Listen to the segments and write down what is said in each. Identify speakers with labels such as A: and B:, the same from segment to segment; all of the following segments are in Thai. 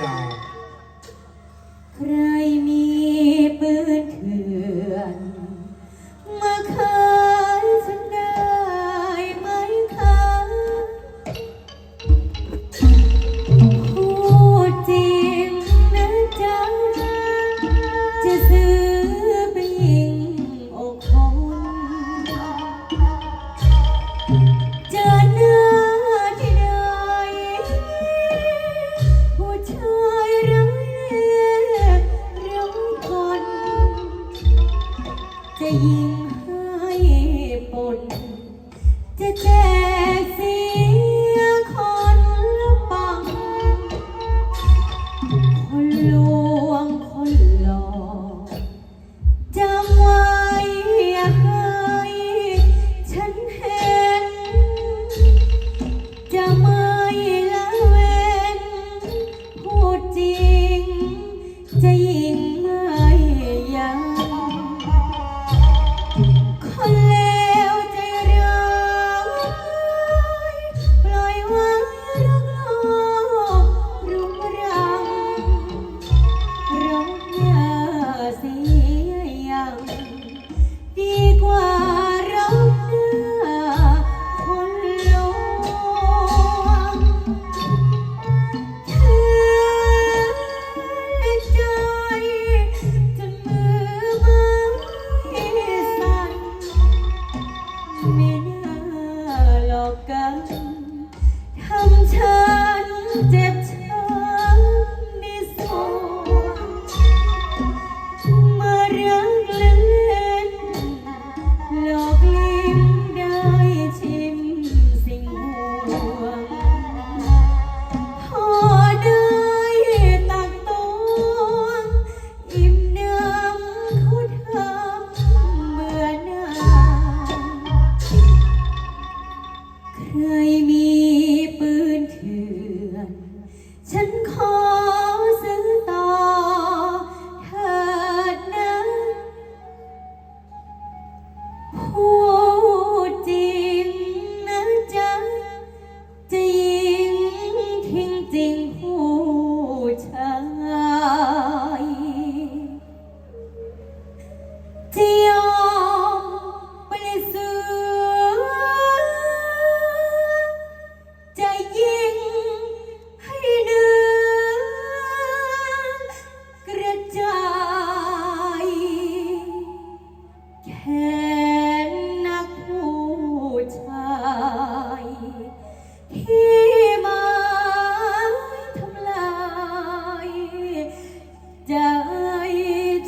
A: y'all. ปุ่นจะแจ้ ลอกกันทำฉันเจ็บ 天空 ที่มาทำลายใจ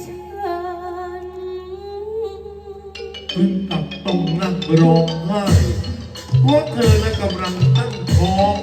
A: ฉัน
B: ถึงกับต้งนั่งร้องไห้เพราะเธอและกำลังตั้งท้อง